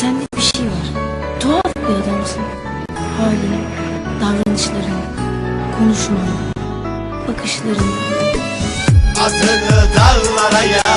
Sende bir şey var. Tuhaf bir adamsın. Halin, davranışların, konuşman, bakışların. Adını dağlara yazdım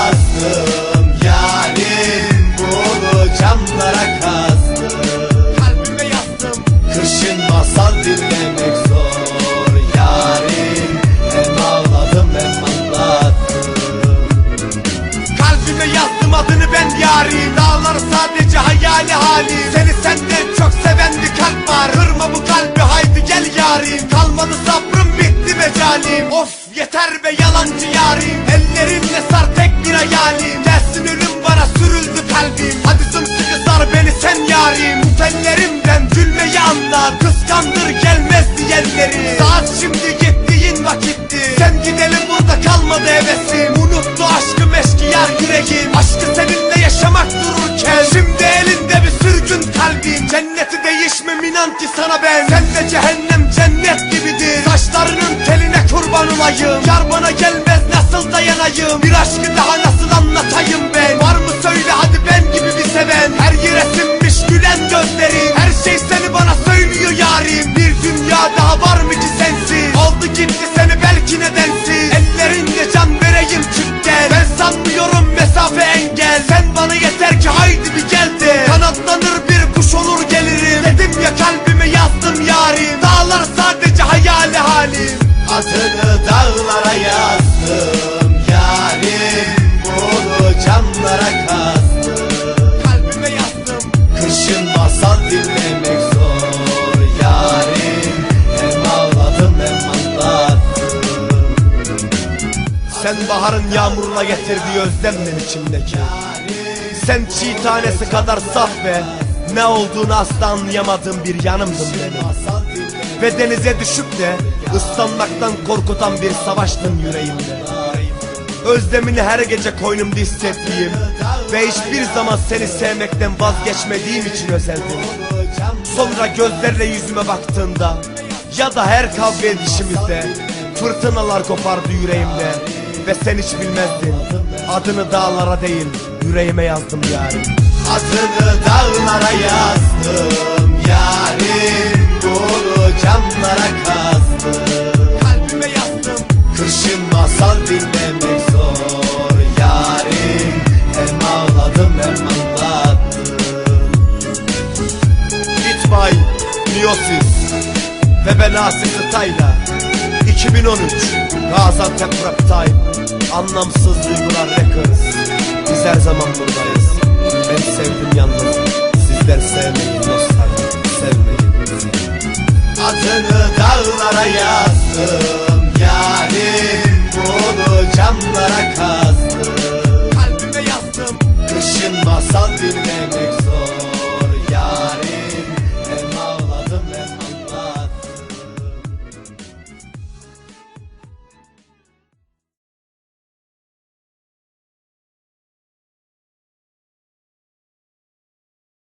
yarim Dağlar sadece hayali halim Seni senden çok seven bir kalp var. Kırma bu kalbi haydi gel yarim Kalmadı sabrım bitti mecalim. Of yeter be yalancı yarim. Ellerinle sar tek bir hayalim. Gelsin ölüm bana sürüldü kalbim. Hadi sımsıkı sar beni sen yarim. Tut ellerimden gülmeyi anla Kıskandır gelmez diyenleri. Saat şimdi gittiğin vakitti. Sen gidelim burada kalmadı hevesim olayım Yar bana gelmez nasıl dayanayım Bir aşkı daha nasıl anlatayım ben? Var mı söyle hadi ben gibi bir seven? Her yere sinmiş gülen gözlerin. Her şey seni bana söylüyor yarim. Bir dünya daha var mı ki sensiz Oldu gitti seni belki nedensiz Ellerinde can vereyim çık gel Ben sanmıyorum mesafe engel. Sen bana yeter ki haydi bir gel de. Kanatlanır bir kuş olur gelirim. Dedim ya kalbime yazdım yarim. Dağlar sadece hayali halim Adını dağlara yazdım. Yarim Bunu camlara kazdım. Kalbime yazdım. Kışın masal dinlemek zor. Yarim Hem ağladım hem anlattım Sen baharın yağmurla getirdiği özlemden içimdeki. Sen çiğ tanesi kadar saf ve Ne olduğunu asla anlayamadığım bir yanımdın benim Ve denize düşüp de ıslanmaktan korkutan bir savaştın yüreğimde. Özlemini her gece koynumda hissettiğim Ve hiçbir zaman seni sevmekten vazgeçmediğim için özeldim Sonra gözlerle yüzüme baktığında Ya da her kavga edişimizde Fırtınalar kopardı yüreğimde Ve sen hiç bilmezdin. Adını dağlara değil yüreğime yazdım yarim. Adını dağlara yazdım Miosis ve ben Asif Tayla 2013 Gaziantep Rap Time Anlamsız Duygular Records Biz her zaman buradayız. Ben sevdim yalnız Sizler sevmeyin dostlar Sevmeyin Adını dağlara yazdım Yarim bunu camlara kazdım